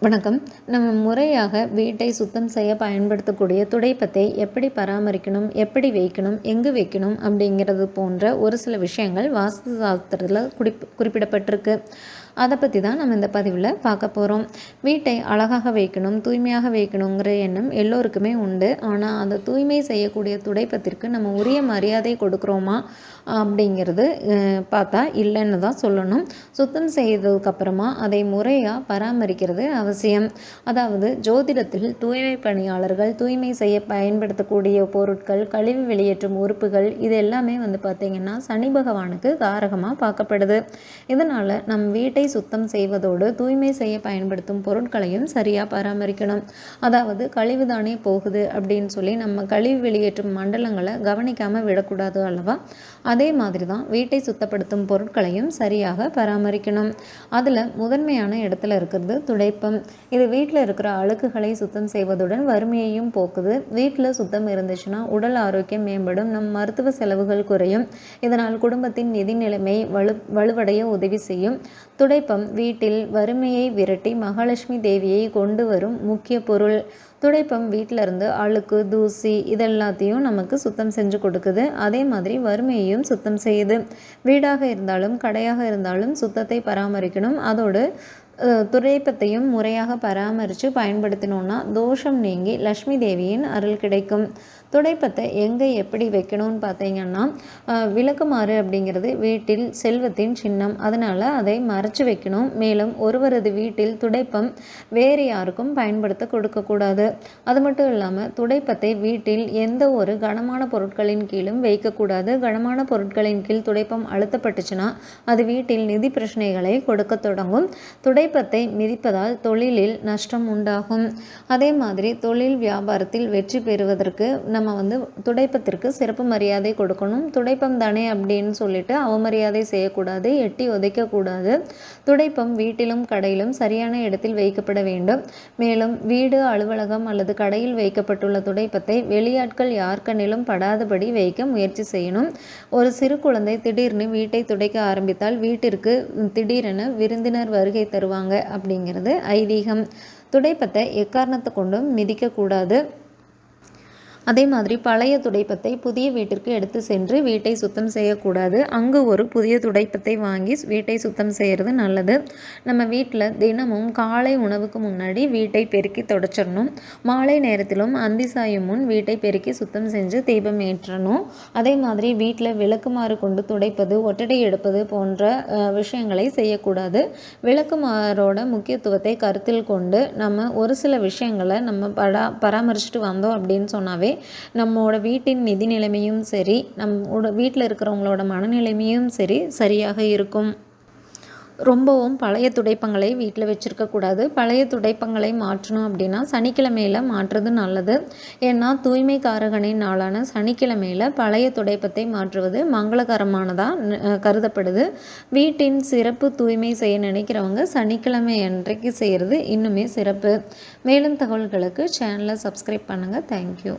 வணக்கம். நம்ம முறையாக வீட்டை சுத்தம் செய்ய பயன்படுத்தக்கூடிய துடைப்பத்தை எப்படி பராமரிக்கணும் எப்படி வைக்கணும் எங்கு வைக்கணும் அப்படிங்கிறது போன்ற ஒரு சில விஷயங்கள் வாஸ்து சாஸ்திரத்தில் குறிப் குறிப்பிடப்பட்டிருக்கு. அதை பற்றி தான் நம்ம இந்த பதிவில் பார்க்க போகிறோம் வீட்டை அழகாக வைக்கணும் தூய்மையாக வைக்கணுங்கிற எண்ணம் எல்லோருக்குமே உண்டு. ஆனால் அந்த தூய்மை செய்யக்கூடிய துடைப்பத்திற்கு நம்ம உரிய மரியாதை கொடுக்குறோமா அப்படிங்கிறது பார்த்தா இல்லைன்னு தான் சொல்லணும். சுத்தம் செய்ததுக்கப்புறமா அதை முறையாக பராமரிக்கிறது அவசியம். அதாவது ஜோதிடத்தில் தூய்மை பணியாளர்கள் தூய்மை செய்ய பயன்படுத்தக்கூடிய பொருட்கள் கழிவு வெளியேற்றும் உறுப்புகள் இது எல்லாமே வந்து பார்த்திங்கன்னா சனி பகவானுக்கு காரகமாக பார்க்கப்படுது. இதனால் நம் வீட்டை சுத்தம் செய்வதோடு தூய்மை செய்ய பயன்படுத்தும் பொருட்களையும் சரியாக பராமரிக்கணும். அதாவது கழிவு தானே போகுது அப்படின்னு சொல்லி நம்ம கழிவு வெளியேற்றும் மண்டலங்களை கவனிக்காமல் விடக்கூடாது அல்லவா? அதே மாதிரி தான் வீட்டை சுத்தப்படுத்தும் பொருட்களையும் சரியாக பராமரிக்கணும். அதில் முதன்மையான இடத்துல இருக்கிறது துடைப்பம். இது வீட்டில் இருக்கிற அழுக்குகளை சுத்தம் செய்வதுடன் வறுமையையும் போக்குது. வீட்டில் சுத்தம் இருந்துச்சுன்னா உடல் ஆரோக்கியம் மேம்படும். நம் மருத்துவ செலவுகள் குறையும். இதனால் குடும்பத்தின் நிதி நிலைமை வலு வலுவடைய உதவி செய்யும். துடைப்பம் வீட்டில் வறுமையை விரட்டி மகாலட்சுமி தேவியை கொண்டு வரும் முக்கிய பொருள். துடைப்பம் வீட்டில் இருந்து அழுக்கு தூசி இதெல்லாத்தையும் நமக்கு சுத்தம் செஞ்சு கொடுக்குது. அதே மாதிரி வறுமையையும் சுத்தம் செய்யுது. வீடாக இருந்தாலும் கடையாக இருந்தாலும் சுத்தத்தை பராமரிக்கணும். அதோடு துடைப்பத்தையும் முறையாக பராமரித்து பயன்படுத்தினோன்னா தோஷம் நீங்கி லக்ஷ்மி தேவியின் அருள் கிடைக்கும். துடைப்பத்தை எங்கே எப்படி வைக்கணும்னு பார்த்தீங்கன்னா விளக்குமாறு அப்படிங்கிறது வீட்டில் செல்வத்தின் சின்னம். அதனால் அதை மறைச்சு வைக்கணும். மேலும் ஒருவரது வீட்டில் துடைப்பம் வேறு யாருக்கும் பயன்படுத்த கொடுக்கக்கூடாது. அது மட்டும் இல்லாமல் துடைப்பத்தை வீட்டில் எந்த ஒரு கனமான பொருட்களின் கீழும் வைக்கக்கூடாது. கனமான பொருட்களின் கீழ் துடைப்பம் அழுத்தப்பட்டுச்சுன்னா அது வீட்டில் நிதி பிரச்சனைகளை கொடுக்க தொடங்கும். துடைப்பத்தை மிதிப்பதால் தொழிலில் நஷ்டம் உண்டாகும். அதே மாதிரி தொழில் வியாபாரத்தில் வெற்றி பெறுவதற்கு நம்ம வந்து துடைப்பத்திற்கு சிறப்பு மரியாதை கொடுக்கணும். துடைப்பம் தானே அப்படின்னு சொல்லிட்டு அவமரியாதை செய்யக்கூடாது எட்டி உதைக்கக்கூடாது. துடைப்பம் வீட்டிலும் கடையிலும் சரியான இடத்தில் வைக்கப்பட வேண்டும். மேலும் வீடு அலுவலகம் அல்லது கடையில் வைக்கப்பட்டுள்ள துடைப்பத்தை வெளியாட்கள் யார்கண்ணிலும் படாதபடி வைக்க முயற்சி செய்யணும். ஒரு சிறு குழந்தை திடீர்னு வீட்டை துடைக்க ஆரம்பித்தால் வீட்டிற்கு திடீரென விருந்தினர் வருகை வருவாங்க அப்படிங்கிறது ஐதீகம். துடைப்பத்தை எக்காரணத்தை கொண்டும் மிதிக்கக்கூடாது. அதே மாதிரி பழைய துடைப்பத்தை புதிய வீட்டிற்கு எடுத்து சென்று வீட்டை சுத்தம் செய்யக்கூடாது. அங்கு ஒரு புதிய துடைப்பத்தை வாங்கி வீட்டை சுத்தம் செய்கிறது நல்லது. நம்ம வீட்டில் தினமும் காலை உணவுக்கு முன்னாடி வீட்டை பெருக்கி தொடச்சிடணும். மாலை நேரத்திலும் அந்தி சாயும் முன் வீட்டை பெருக்கி சுத்தம் செஞ்சு தீபம் ஏற்றணும். அதே மாதிரி வீட்டில் விளக்குமாறு கொண்டு துடைப்பது ஒட்டடை எடுப்பது போன்ற விஷயங்களை செய்யக்கூடாது. விளக்குமாறோட முக்கியத்துவத்தை கருத்தில் கொண்டு நம்ம ஒரு சில விஷயங்களை நம்ம படா பராமரிச்சுட்டு வந்தோம் அப்படின்னு சொன்னாவே நம்மளோட வீட்டின் நிதி நிலைமையும் சரி நம்மோட வீட்டில் இருக்கிறவங்களோட மனநிலைமையும் சரி சரியாக இருக்கும். ரொம்பவும் பழைய துடைப்பங்களை வீட்டில் வச்சுருக்கக்கூடாது. பழைய துடைப்பங்களை மாற்றணும் அப்படின்னா சனிக்கிழமையில் மாற்றுறது நல்லது. ஏன்னா தூய்மை காரகனின் நாளான சனிக்கிழமையில் பழைய துடைப்பத்தை மாற்றுவது மங்களகரமானதாக கருதப்படுது. வீட்டின் சிறப்பு தூய்மை செய்ய நினைக்கிறவங்க சனிக்கிழமை அன்றைக்கு செய்கிறது இன்னுமே சிறப்பு. மேலும் தகவல்களுக்கு சேனலை சப்ஸ்கிரைப் பண்ணுங்கள் தேங்க்யூ